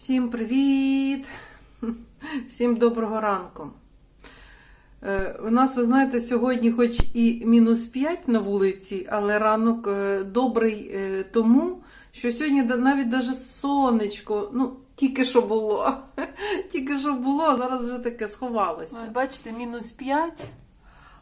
Всім привіт! Всім доброго ранку. Е, У нас, ви знаєте, сьогодні хоч і мінус 5 на вулиці, але ранок е, добрий е, тому, що сьогодні навіть даже сонечко, ну, тільки що було. Тільки що було, а зараз вже таке сховалося. Бачите, мінус 5.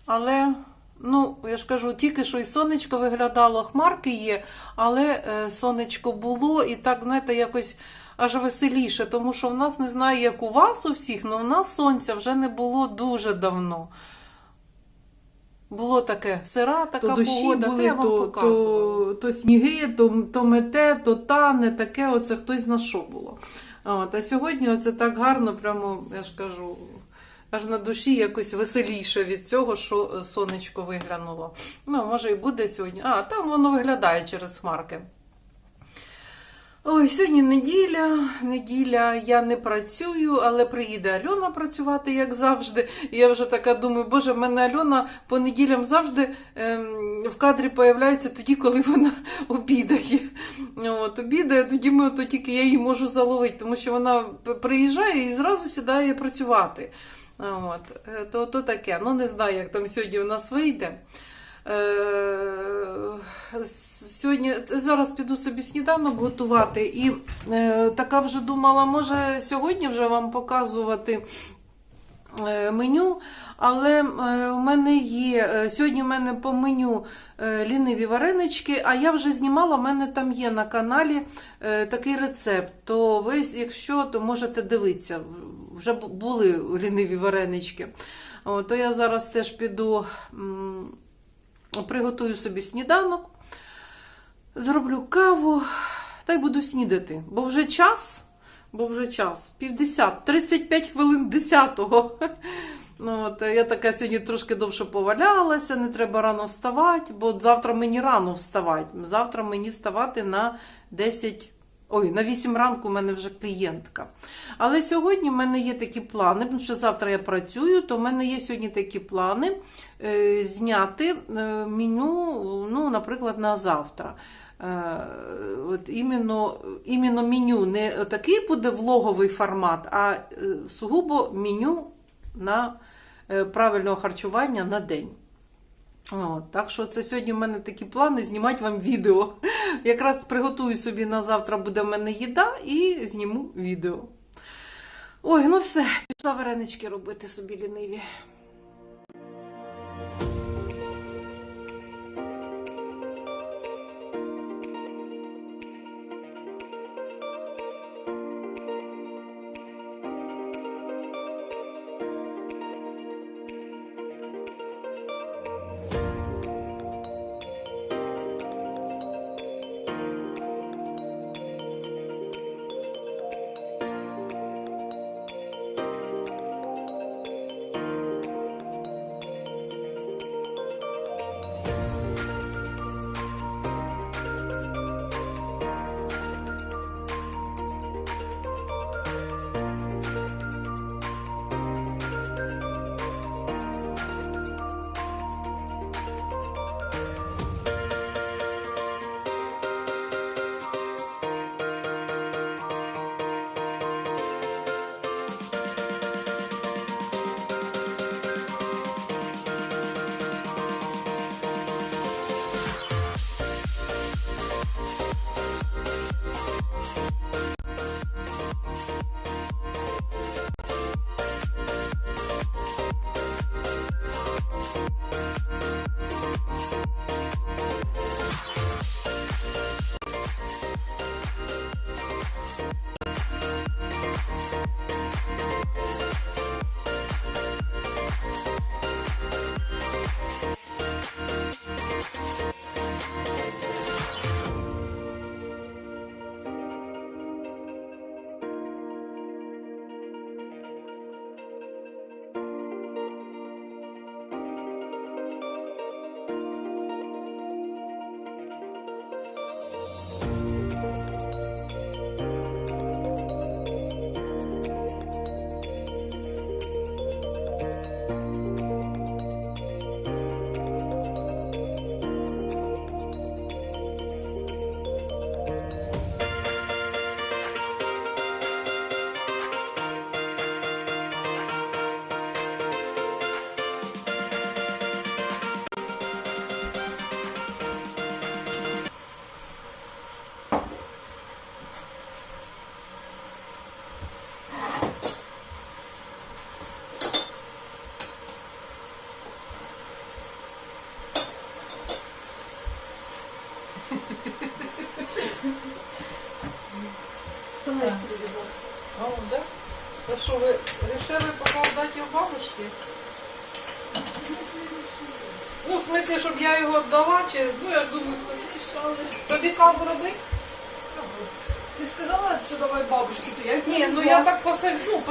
Але, ну, я ж кажу, тільки що і сонечко виглядало, хмарки є, але сонечко було і так, знаєте, якось аж веселіше, тому що в нас не знаю, як у вас у всіх, але у нас сонця вже не було дуже давно. Було таке сира, така То погода, були, я вам то, то, то сніги, то, то мете, то тане, таке оце хтось на що було. От, а сьогодні оце так гарно, прямо, я ж кажу, аж на душі якось веселіше від цього, що е, сонечко виглянуло. Ну, може, і буде сьогодні. А, там воно виглядає через хмарки. Ой, сьогодні неділя, неділя, я не працюю, але приїде Альона працювати, як завжди. І я вже така думаю, боже, в мене Альона по неділям завжди ем, в кадрі появляється тоді, коли вона обідає. От, обідає, тоді ми, то тільки я її можу заловити, тому що вона приїжджає і зразу сідає працювати. От, е, то, то таке. Ну, не знаю, як там сьогодні у нас вийде. Е, Сьогодні зараз піду собі сніданок готувати, і е, така вже думала, може сьогодні вже вам показувати е, меню. Але е, у мене є е, сьогодні у мене по меню е, ліниві варенички, а я вже знімала, у мене там є на каналі е, такий рецепт. То ви, якщо, то можете дивитися. Вже були ліниві варенички. О, то я зараз теж піду. м, Приготую собі сніданок, зроблю каву та й буду снідати. Бо вже час, бо вже час, півдесят, 35 хвилин десятого. Ну, от, я така сьогодні трошки довше повалялася, не треба рано вставати, бо завтра мені рано вставати. Завтра мені вставати на 10. Ой, на 8 ранку в мене вже клієнтка. Але сьогодні в мене є такі плани, тому що завтра я працюю, то в мене є сьогодні такі плани е, зняти е, меню, ну, наприклад, на завтра. Е, От іменно, іменно меню не такий буде влоговий формат, а е, сугубо меню на е, правильного харчування на день. О, так що це сьогодні в мене такі плани знімати вам відео. Якраз приготую собі на завтра буде в мене їда і зніму відео. Ой, ну все, пішла варенички робити собі ліниві. Що ви вирішили покладати його бабушки? Ну, в смислі, щоб я його віддала, чи ну я ж думаю, тобі каву робити? Ты сказала, что давай бабушке, то я их Ні, ну я так посов... ну,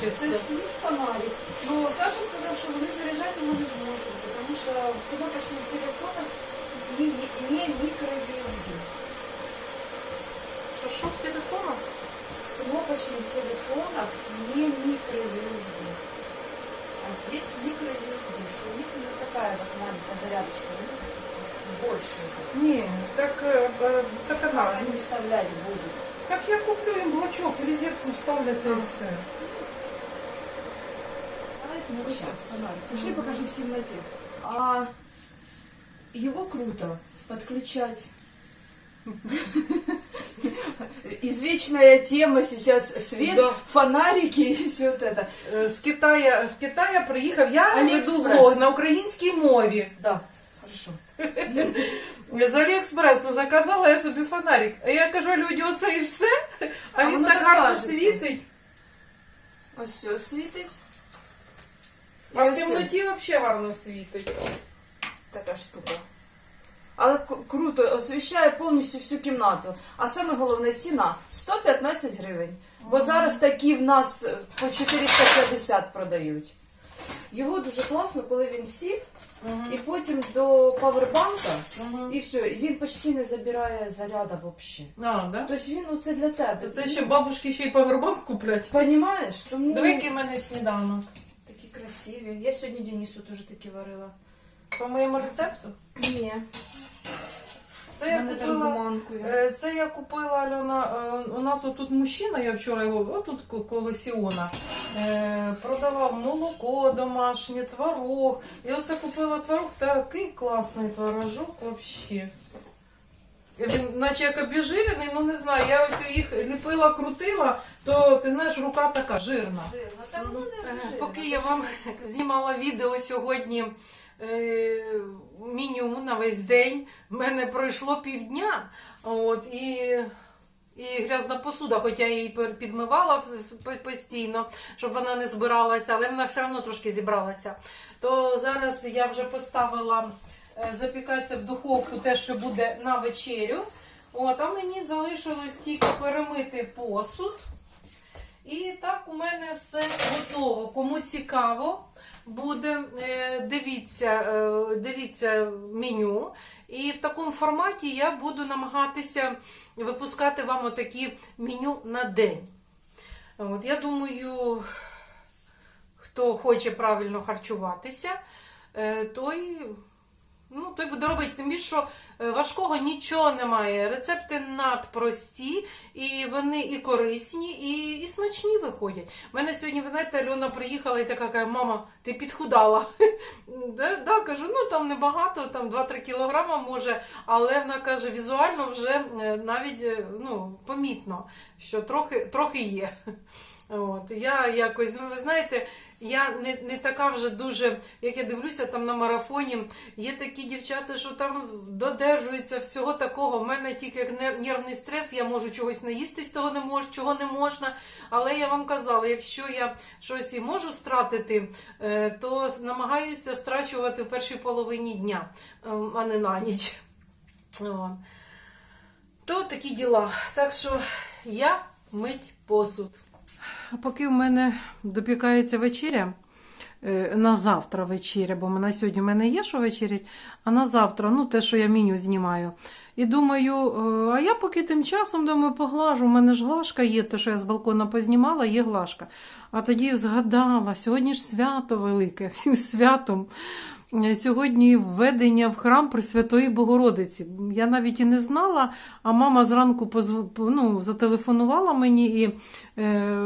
чисто. стоїть фонарик. Ну, Саша сказав, що вони заряджати його не зможуть, тому що в кнопочних телефонах не, не, не микро-USB. Що, що в телефонах? В кнопочных телефонах не микро-USB. А здесь микро-USB, что у них не такая вот маленькая зарядочка, у них больше. Ні, так, е, е, так Как вона. они вставлять будут? Так я куплю їм блочок, в розетку вставляти і все. Ну, сейчас, Пошли покажу в темноте. А его круто подключать. Извечная тема сейчас свет, Да. фонарики и все вот это. Е, З Китая, з Китая приїхав, я веду Аліекспрес. влог на українській мові. Да, хорошо. З Аліекспресу заказала я собі фонарик. А я кажу, люди, оце і все. А, А він воно так так гарно кажеться. світить. Ось все світить. А І в ось темноті взагалі гарно світить. така штука. Але круто, освіщає повністю всю кімнату. А саме головне ціна 115 гривень. Бо зараз такі в нас е, по 450 продають. Його дуже класно, коли він сів, і потім до павербанка, і все, і він почти не забирає заряда взагалі. А, да? Тобто він оце для тебе. Це ще бабушки ще й павербанк куплять. Понімаєш? Тому Диви, який в мене сніданок. такі красиві. Я сьогодні Денису теж такі варила. По моєму рецепту. Ні. Це я мене там з купила. манкою. Це я купила Альона. е, У нас отут мужчина, я вчора його, отут ко- коло Сіона, е, продавав молоко домашнє, творог. І оце купила творог, такий класний творожок взагалі. Він наче як обіжирений, ну не знаю, я ось їх ліпила, крутила, то ти знаєш, рука така жирна. Жирно. Та воно не. Поки я вам знімала відео сьогодні е, меню на весь день, в мене пройшло півдня. От, і, і грязна посуда, хоча я її підмивала постійно, щоб вона не збиралася, але вона все одно трошки зібралася. То зараз я вже поставила е, запікатися в духовку те, що буде на вечерю. От, а мені залишилось тільки перемити посуд. І так у мене все готово. Кому цікаво буде, е, дивіться, е, дивіться меню. І в такому форматі я буду намагатися випускати вам отакі меню на день. От, я думаю, хто хоче правильно харчуватися, е, той, ну, той буде робити. Тим більше, що е, важкого нічого немає. Рецепти надпрості, і вони і корисні, і, і смачні виходять. У мене сьогодні, ви знаєте, Альона приїхала і така каже, мама, ти підхудала. да, кажу, ну там небагато, там 2-3 кілограма може, але вона каже, візуально вже е, навіть е, ну, помітно, що трохи, трохи є. От, я якось, ну, ви знаєте, я не, не така вже дуже, як я дивлюся там на марафоні, є такі дівчата, що там додержуються всього такого. У мене тільки як нервний стрес, я можу чогось наїстись, того не можу, чого не можна. Але я вам казала, якщо я щось і можу стратити, е, то намагаюся страчувати в першій половині дня, ем, а не на ніч. То такі діла. Так що я мить посуд. Поки в мене допікається вечеря, е, на завтра вечеря, бо на сьогодні в мене є що вечерять, а на завтра, ну те, що я меню знімаю. І думаю, е, а я поки тим часом думаю, поглажу. У мене ж глажка є, те, що я з балкона познімала, є глажка. А тоді згадала, сьогодні ж свято велике, всім святом. Сьогодні введення в храм Пресвятої Богородиці. Я навіть і не знала, а мама зранку позв... ну, зателефонувала мені і е,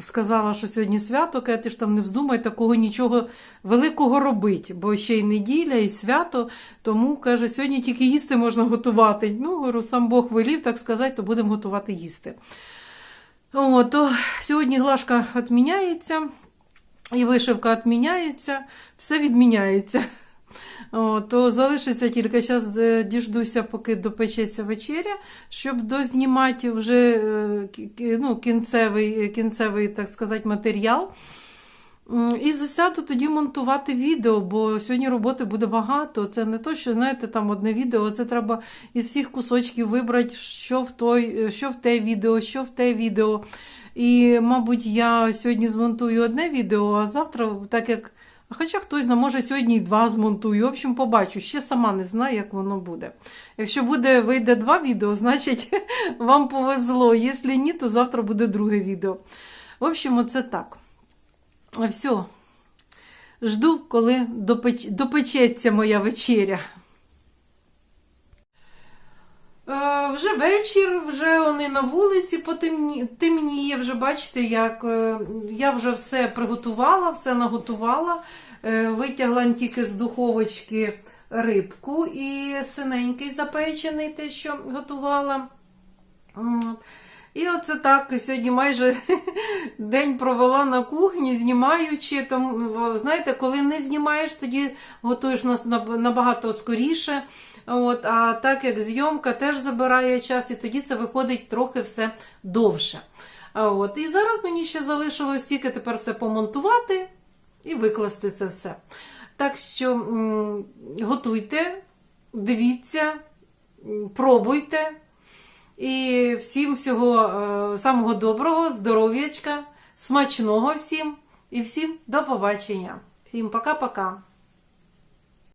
сказала, що сьогодні свято, каже, ти ж там не вздумай такого нічого великого робити, бо ще й неділя, і свято, тому каже, сьогодні тільки їсти можна готувати. Ну, говорю, сам Бог велів, так сказати, то будемо готувати їсти. О, то сьогодні глажка відміняється, і вишивка відміняється, все відміняється. О, то залишиться тільки зараз діждуся, поки допечеться вечеря, щоб дознімати вже е, ну, кінцевий, кінцевий, так сказати, матеріал. І засяду тоді монтувати відео, бо сьогодні роботи буде багато. Це не то, що знаєте, там одне відео, це треба із всіх кусочків вибрати, що в той, що в те відео, що в те відео. І, мабуть, я сьогодні змонтую одне відео, а завтра, так як. Хоча хтось знає, може сьогодні і два змонтую. В общем, побачу. Ще сама не знаю, як воно буде. Якщо буде, вийде два відео, значить вам повезло. Якщо ні, то завтра буде друге відео. В общем, оце так. Все. Жду, коли допеч... допечеться моя вечеря. Е, вже вечір, вже вони на вулиці потемні... темніє. Вже бачите, як е, я вже все приготувала, все наготувала. Е, витягла тільки з духовочки рибку і синенький запечений, те, що готувала. І оце так сьогодні майже день провела на кухні, знімаючи. Тому, знаєте, коли не знімаєш, тоді готуєш нас набагато скоріше. От, а так як зйомка теж забирає час, і тоді це виходить трохи все довше. От, і зараз мені ще залишилось тільки тепер все помонтувати і викласти це все. Так що готуйте, дивіться, пробуйте. І всім всього е, самого доброго, здоров'ячка, смачного всім і всім до побачення. Всім пока-пока.